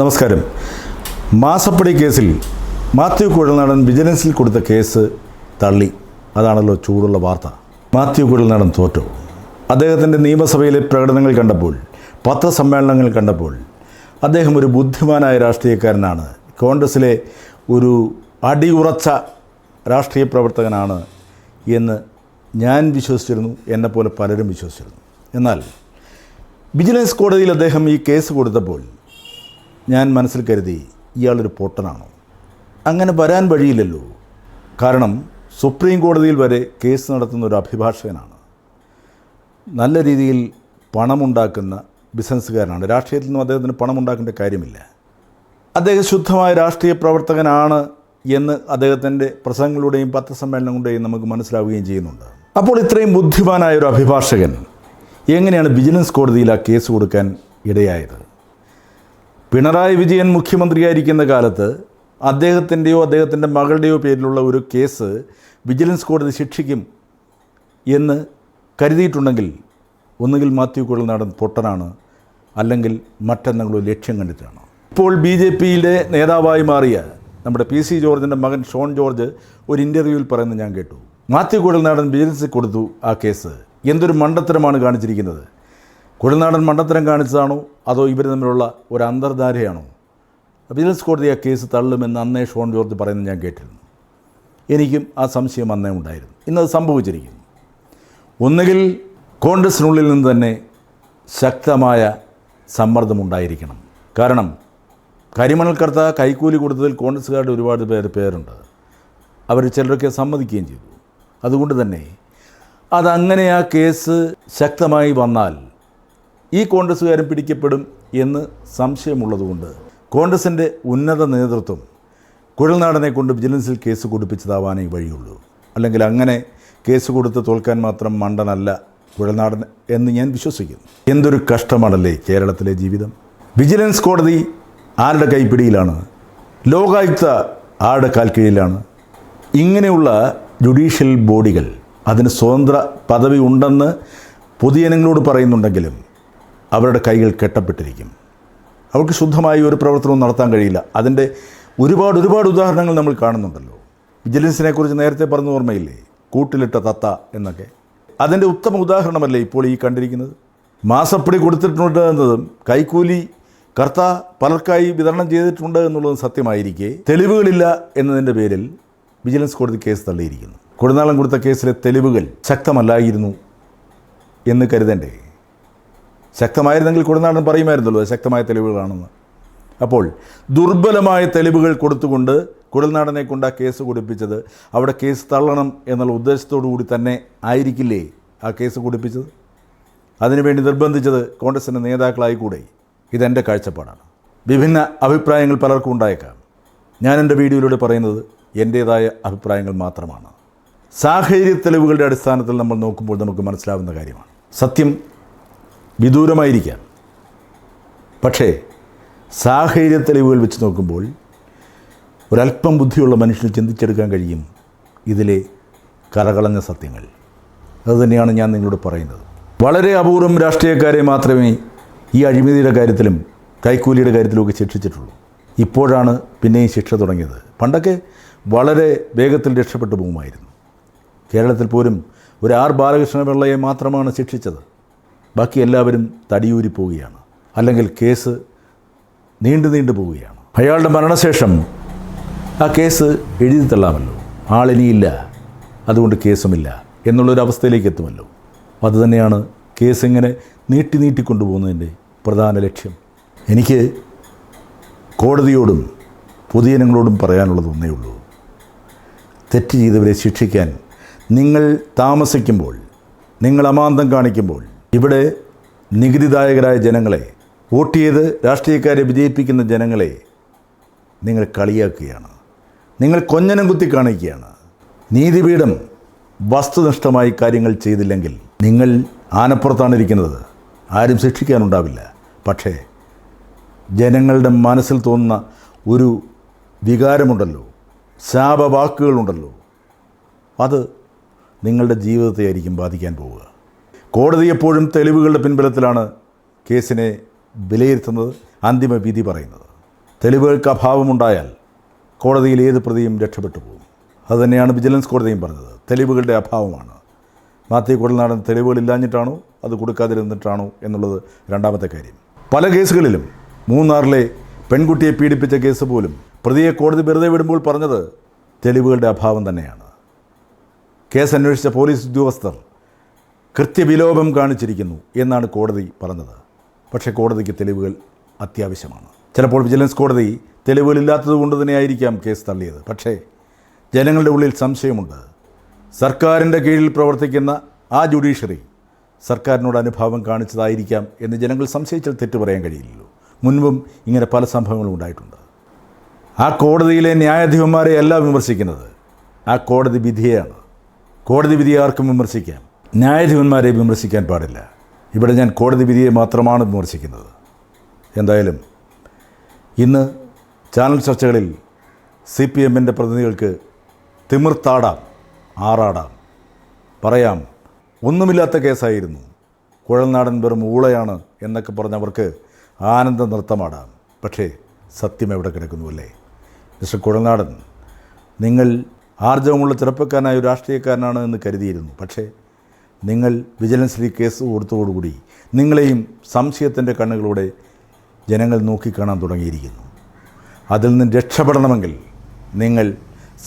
നമസ്കാരം. മാസപ്പടി കേസിൽ മാത്യു കുഴൽനാടൻ വിജിലൻസിൽ കൊടുത്ത കേസ് തള്ളി. അതാണല്ലോ ചൂടുള്ള വാർത്ത. മാത്യു കുഴൽനാടൻ തോറ്റു. അദ്ദേഹത്തിന്റെ നിയമസഭയിലെ പ്രകടനങ്ങൾ കണ്ടപ്പോൾ പത്രസമ്മേളനങ്ങൾ കണ്ടപ്പോൾ അദ്ദേഹം ഒരു ബുദ്ധിമാനായ രാഷ്ട്രീയക്കാരനാണ്. കോൺഗ്രസ്സിലെ ഒരു അടിയുറച്ച രാഷ്ട്രീയ പ്രവർത്തകനാണ് എന്ന് ഞാൻ വിശ്വസിച്ചിരുന്നു എന്നെപ്പോലെ പലരും വിശ്വസിച്ചിരുന്നു. എന്നാൽ വിജിലൻസ് കോടതിയിൽ അദ്ദേഹം ഈ കേസ് കൊടുത്തപ്പോൾ ഞാൻ മനസ്സിൽ കരുതി ഇയാളൊരു പൊട്ടനാണോ? അങ്ങനെ വരാൻ വഴിയില്ലല്ലോ. കാരണം സുപ്രീം കോടതിയിൽ വരെ കേസ് നടത്തുന്ന ഒരു അഭിഭാഷകനാണ്. നല്ല രീതിയിൽ പണമുണ്ടാക്കുന്ന ബിസിനസ്സുകാരനാണ്. രാഷ്ട്രീയത്തിൽ നിന്നും അദ്ദേഹത്തിന് പണമുണ്ടാക്കേണ്ട കാര്യമില്ല. അദ്ദേഹം ശുദ്ധമായ രാഷ്ട്രീയ പ്രവർത്തകനാണ് എന്ന് അദ്ദേഹത്തിന്റെ പ്രസംഗങ്ങളുടെയും പത്രസമ്മേളനങ്ങളുടെയും നമുക്ക് മനസ്സിലാവുകയും ചെയ്യുന്നുണ്ട്. അപ്പോൾ ഇത്രയും ബുദ്ധിമാനായ ഒരു അഭിഭാഷകൻ എങ്ങനെയാണ് വിജിലൻസ് കോടതിയിൽ ആ കേസ് കൊടുക്കാൻ ഇടയായത്? പിണറായി വിജയൻ മുഖ്യമന്ത്രിയായിരിക്കുന്ന കാലത്ത് അദ്ദേഹത്തിന്റെയോ അദ്ദേഹത്തിന്റെ മകളുടെയോ പേരിലുള്ള ഒരു കേസ് വിജിലൻസ് കോടതി ശിക്ഷിക്കും എന്ന് കരുതിയിട്ടുണ്ടെങ്കിൽ ഒന്നുകിൽ മാത്യു കുഴൽനാടൻ പൊട്ടനാണ് അല്ലെങ്കിൽ മറ്റെന്തെങ്കിലും ലക്ഷ്യം കണ്ടിട്ടാണ്. ഇപ്പോൾ ബി ജെ പിയിലെ നേതാവായി മാറിയ നമ്മുടെ പി സി ജോർജിന്റെ മകൻ ഷോൺ ജോർജ് ഒരു ഇന്റർവ്യൂവിൽ പറയുന്നത് ഞാൻ കേട്ടു. മാത്യു കുഴൽനാടൻ വിജിലൻസിൽ കൊടുത്തു ആ കേസ്. എന്തൊരു മണ്ടത്തരമാണ് കാണിച്ചിരിക്കുന്നത്. കുഴൽനാടൻ മണ്ടത്തരം കാണിച്ചതാണോ? അതോ ഇവർ തമ്മിലുള്ള ഒരു അന്തർധാരയാണോ? വിജിലൻസ് കോടതി ആ കേസ് തള്ളുമെന്ന് അന്നേ ഷോൺ ജോർജ് പറയുന്നത് ഞാൻ കേട്ടിരുന്നു. എനിക്കും ആ സംശയം അന്നേ ഉണ്ടായിരുന്നു. ഇന്നത് സംഭവിച്ചിരിക്കുന്നു. ഒന്നുകിൽ കോൺഗ്രസിനുള്ളിൽ നിന്ന് തന്നെ ശക്തമായ സമ്മർദ്ദമുണ്ടായിരിക്കണം. കാരണം കരിമണൽ കർത്ത കൈക്കൂലി കൊടുത്തതിൽ കോൺഗ്രസ്സുകാരുടെ ഒരുപാട് പേര് പേരുണ്ട്. അവർ ചിലരൊക്കെ സമ്മതിക്കുകയും ചെയ്തു. അതുകൊണ്ട് തന്നെ അതങ്ങനെ ആ കേസ് ശക്തമായി വന്നാൽ ഈ കോൺഗ്രസ്സുകാരും പിടിക്കപ്പെടും എന്ന് സംശയമുള്ളതുകൊണ്ട് കോൺഗ്രസിന്റെ ഉന്നത നേതൃത്വം കുഴൽനാടനെ കൊണ്ട് വിജിലൻസിൽ കേസ് കൊടുപ്പിച്ചതാവാനേ വഴിയുള്ളൂ. അല്ലെങ്കിൽ അങ്ങനെ കേസ് കൊടുത്ത് തോൽക്കാൻ മാത്രം മണ്ടനല്ല കുഴൽനാടൻ എന്ന് ഞാൻ വിശ്വസിക്കുന്നു. എന്തൊരു കഷ്ടമാണല്ലേ കേരളത്തിലെ ജീവിതം? വിജിലൻസ് കോടതി ആരുടെ കൈപ്പിടിയിലാണ്? ലോകായുക്ത ആരുടെ കാൽക്കീഴിലാണ്? ഇങ്ങനെയുള്ള ജുഡീഷ്യൽ ബോഡികൾ അതിന് സ്വതന്ത്ര പദവി ഉണ്ടെന്ന് പൊതുജനങ്ങളോട് പറയുന്നുണ്ടെങ്കിലും അവരുടെ കൈകൾ കെട്ടപ്പെട്ടിരിക്കും. അവർക്ക് ശുദ്ധമായി ഒരു പ്രവർത്തനവും നടത്താൻ കഴിയില്ല. അതിന്റെ ഒരുപാട് ഒരുപാട് ഉദാഹരണങ്ങൾ നമ്മൾ കാണുന്നുണ്ടല്ലോ. വിജിലൻസിനെ കുറിച്ച് നേരത്തെ പറഞ്ഞ ഓർമ്മയില്ലേ? കൂട്ടിലിട്ട തത്ത എന്നൊക്കെ. അതിന്റെ ഉത്തമ ഉദാഹരണമല്ലേ ഇപ്പോൾ ഈ കണ്ടിരിക്കുന്നത്? മാസപ്പടി കൊടുത്തിട്ടുണ്ട് എന്നതും കൈക്കൂലി കർത്ത പലർക്കായി വിതരണം ചെയ്തിട്ടുണ്ട് എന്നുള്ളതും സത്യമായിരിക്കെ. തെളിവുകളില്ല എന്നതിന്റെ പേരിൽ വിജിലൻസ് കോടതി കേസ് തള്ളിയിരിക്കുന്നു. കൊടുനാളം കൊടുത്ത കേസിലെ തെളിവുകൾ ശക്തമല്ലായിരുന്നു എന്ന് കരുതണ്ടേ? ശക്തമായിരുന്നെങ്കിൽ കൊടുനാടൻ പറയുമായിരുന്നല്ലോ ശക്തമായ തെളിവുകളാണെന്ന്. അപ്പോൾ ദുർബലമായ തെളിവുകൾ കൊടുത്തുകൊണ്ട് കുഴൽനാടനെ കൊണ്ട് ആ കേസ് കൊടുപ്പിച്ചത് അവിടെ കേസ് തള്ളണം എന്നുള്ള ഉദ്ദേശത്തോടു കൂടി തന്നെ ആയിരിക്കില്ലേ ആ കേസ് കൊടുപ്പിച്ചത്? അതിനുവേണ്ടി നിർബന്ധിച്ചത് കോൺഗ്രസിന്റെ നേതാക്കളായിക്കൂടെ? ഇതെന്റെ കാഴ്ചപ്പാടാണ്. വിഭിന്ന അഭിപ്രായങ്ങൾ പലർക്കും ഉണ്ടായേക്കാം. ഞാൻ എന്റെ വീഡിയോയിലൂടെ പറയുന്നത് എന്റേതായ അഭിപ്രായങ്ങൾ മാത്രമാണ്. സാഹചര്യ തെളിവുകളുടെ അടിസ്ഥാനത്തിൽ നമ്മൾ നോക്കുമ്പോൾ നമുക്ക് മനസ്സിലാവുന്ന കാര്യമാണ്. സത്യം വിദൂരമായിരിക്കാം. പക്ഷേ സാഹചര്യ തെളിവുകൾ വെച്ച് നോക്കുമ്പോൾ ഒരല്പം ബുദ്ധിയുള്ള മനുഷ്യന് ചിന്തിച്ചെടുക്കാൻ കഴിയും ഇതിലെ കലകളഞ്ഞ സത്യങ്ങൾ. അതുതന്നെയാണ് ഞാൻ നിങ്ങളോട് പറയുന്നത്. വളരെ അപൂർവം രാഷ്ട്രീയക്കാരെ മാത്രമേ ഈ അഴിമതിയുടെ കാര്യത്തിലും കൈക്കൂലിയുടെ കാര്യത്തിലുമൊക്കെ ശിക്ഷിച്ചിട്ടുള്ളൂ. ഇപ്പോഴാണ് പിന്നെയും ശിക്ഷ തുടങ്ങിയത്. പണ്ടൊക്കെ വളരെ വേഗത്തിൽ രക്ഷപ്പെട്ടു പോകുമായിരുന്നു കേരളത്തിൽ പോലും ഒരു ആർ ബാലകൃഷ്ണ പിള്ളയെ മാത്രമാണ് ശിക്ഷിച്ചത്. ബാക്കി എല്ലാവരും തടിയൂരി പോവുകയാണ്. അല്ലെങ്കിൽ കേസ് നീണ്ടു നീണ്ടു പോവുകയാണ്. അയാളുടെ മരണശേഷം ആ കേസ് എഴുതി തള്ളാമല്ലോ. ആളിനിയില്ല അതുകൊണ്ട് കേസുമില്ല എന്നുള്ളൊരവസ്ഥയിലേക്ക് എത്തുമല്ലോ. അതുതന്നെയാണ് കേസ് ഇങ്ങനെ നീട്ടി നീട്ടി കൊണ്ടുപോകുന്നതിന്റെ പ്രധാന ലക്ഷ്യം. എനിക്ക് കോടതിയോടും പൊതുജനങ്ങളോടും പറയാനുള്ളത് ഒന്നേ ഉള്ളൂ. തെറ്റ് ചെയ്തവരെ ശിക്ഷിക്കാൻ നിങ്ങൾ താമസിക്കുമ്പോൾ നിങ്ങൾ അമാന്തം കാണിക്കുമ്പോൾ ഇവിടെ നികുതിദായകരായ ജനങ്ങളെ വോട്ട് ചെയ്ത് രാഷ്ട്രീയക്കാരെ വിജയിപ്പിക്കുന്ന ജനങ്ങളെ നിങ്ങൾ കളിയാക്കുകയാണ്. നിങ്ങൾ കൊഞ്ഞനം കുത്തി കാണിക്കുകയാണ്. നീതിപീഠം വസ്തുനിഷ്ഠമായി കാര്യങ്ങൾ ചെയ്തില്ലെങ്കിൽ നിങ്ങൾ ആനപ്പുറത്താണ് ഇരിക്കുന്നത്. ആരും ശിക്ഷിക്കാനുണ്ടാവില്ല. പക്ഷേ ജനങ്ങളുടെ മനസ്സിൽ തോന്നുന്ന ഒരു വികാരമുണ്ടല്ലോ. ശാപവാക്കുകളുണ്ടല്ലോ. അത് നിങ്ങളുടെ ജീവിതത്തെ ആയിരിക്കും ബാധിക്കാൻ പോവുക. കോടതി എപ്പോഴും തെളിവുകളുടെ പിൻബലത്തിലാണ് കേസിനെ വിലയിരുത്തുന്നത് അന്തിമ വിധി പറയുന്നത്. തെളിവുകൾക്ക് അഭാവമുണ്ടായാൽ കോടതിയിൽ ഏത് പ്രതിയും രക്ഷപ്പെട്ടു പോകും. അതുതന്നെയാണ് വിജിലൻസ് കോടതിയും പറഞ്ഞത്. തെളിവുകളുടെ അഭാവമാണ്. മാത്യു കുടൽനാടൻ തെളിവുകളില്ലാഞ്ഞിട്ടാണോ അത് കൊടുക്കാതിരുന്നിട്ടാണോ എന്നുള്ളത് രണ്ടാമത്തെ കാര്യം. പല കേസുകളിലും മൂന്നാറിലെ പെൺകുട്ടിയെ പീഡിപ്പിച്ച കേസ് പോലും പ്രതിയെ കോടതി വെറുതെ വിടുമ്പോൾ പറഞ്ഞത് തെളിവുകളുടെ അഭാവം തന്നെയാണ്. കേസ് അന്വേഷിച്ച പോലീസ് ഉദ്യോഗസ്ഥർ കൃത്യവിലോപം കാണിച്ചിരിക്കുന്നു എന്നാണ് കോടതി പറഞ്ഞത്. പക്ഷേ കോടതിക്ക് തെളിവുകൾ അത്യാവശ്യമാണ്. ചിലപ്പോൾ വിജിലൻസ് കോടതി തെളിവുകളില്ലാത്തത് കൊണ്ട് തന്നെയായിരിക്കാം കേസ് തള്ളിയത്. പക്ഷേ ജനങ്ങളുടെ ഉള്ളിൽ സംശയമുണ്ട്. സർക്കാരിന്റെ കീഴിൽ പ്രവർത്തിക്കുന്ന ആ ജുഡീഷ്യറി സർക്കാരിനോട് അനുഭാവം കാണിച്ചതായിരിക്കാം എന്ന് ജനങ്ങൾ സംശയിച്ചാൽ തെറ്റു പറയാൻ കഴിയില്ലല്ലോ. മുൻപും ഇങ്ങനെ പല സംഭവങ്ങളും ഉണ്ടായിട്ടുണ്ട്. ആ കോടതിയിലെ ന്യായാധിപന്മാരെ അല്ല വിമർശിക്കുന്നത്. ആ കോടതി വിധിയെയാണ്. കോടതി വിധിയെ ആർക്കും വിമർശിക്കാം. ന്യായാധിപന്മാരെ വിമർശിക്കാൻ പാടില്ല. ഇവിടെ ഞാൻ കോടതി വിധിയെ മാത്രമാണ് വിമർശിക്കുന്നത്. എന്തായാലും ഇന്ന് ചാനൽ ചർച്ചകളിൽ സി പി എമ്മിന്റെ പ്രതിനിധികൾക്ക് തിമിർത്താടാം ആറാടാം. പറയാം ഒന്നുമില്ലാത്ത കേസായിരുന്നു. കുഴൽനാടൻ വെറും ഊളയാണ് എന്നൊക്കെ പറഞ്ഞവർക്ക് ആനന്ദ നൃത്തമാടാം. പക്ഷേ സത്യം എവിടെ കിടക്കുന്നുവല്ലേ? മിസ്റ്റർ കുഴൽനാടൻ നിങ്ങൾ ആർജവമുള്ള ചെറുപ്പക്കാരനായ രാഷ്ട്രീയക്കാരനാണ് എന്ന് കരുതിയിരുന്നു. പക്ഷേ നിങ്ങൾ വിജിലൻസിൽ കേസ് കൊടുത്തതോടുകൂടി നിങ്ങളെയും സംശയത്തിന്റെ കണ്ണുകളോടെ ജനങ്ങൾ നോക്കിക്കാണാൻ തുടങ്ങിയിരിക്കുന്നു. അതിൽ നിന്ന് രക്ഷപ്പെടണമെങ്കിൽ നിങ്ങൾ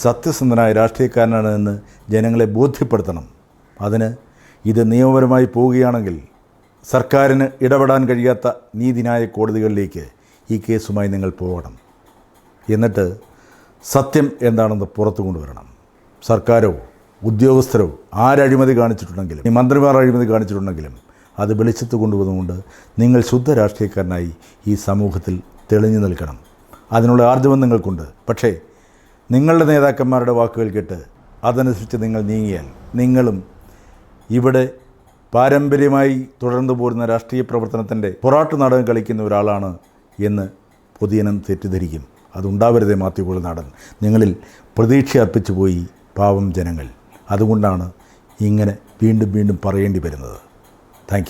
സത്യസന്ധനായ രാഷ്ട്രീയക്കാരനാണെന്ന് ജനങ്ങളെ ബോധ്യപ്പെടുത്തണം. അതിന് ഇത് നിയമപരമായി പോവുകയാണെങ്കിൽ സർക്കാരിന് ഇടപെടാൻ കഴിയാത്ത നീതിന്യായ കോടതികളിലേക്ക് ഈ കേസുമായി നിങ്ങൾ പോകണം. എന്നിട്ട് സത്യം എന്താണെന്ന് പുറത്തു കൊണ്ടുവരണം. സർക്കാരോ ഉദ്യോഗസ്ഥരോ ആരഴിമതി കാണിച്ചിട്ടുണ്ടെങ്കിലും ഈ മന്ത്രിമാർ അഴിമതി കാണിച്ചിട്ടുണ്ടെങ്കിലും അത് വെളിച്ചത്ത് കൊണ്ടുവന്നുകൊണ്ട് നിങ്ങൾ ശുദ്ധ രാഷ്ട്രീയക്കാരനായി ഈ സമൂഹത്തിൽ തെളിഞ്ഞു നിൽക്കണം. അതിനുള്ള ആർജവം നിങ്ങൾക്കുണ്ട്. പക്ഷേ നിങ്ങളുടെ നേതാക്കന്മാരുടെ വാക്കുകൾ കേട്ട് അതനുസരിച്ച് നിങ്ങൾ നീങ്ങിയാൽ നിങ്ങളും ഇവിടെ പാരമ്പര്യമായി തുടർന്നു പോരുന്ന രാഷ്ട്രീയ പ്രവർത്തനത്തിന്റെ പൊറാട്ട് നാടകം കളിക്കുന്ന ഒരാളാണ് എന്ന് പൊതുജനം തെറ്റിദ്ധരിക്കും. അതുണ്ടാവരുതേ മാത്യു നാടൻ നിങ്ങളിൽ പ്രതീക്ഷ അർപ്പിച്ചു പോയി പാവം ജനങ്ങൾ. അതുകൊണ്ടാണ് ഇങ്ങനെ വീണ്ടും വീണ്ടും പറയേണ്ടി വരുന്നത്. താങ്ക്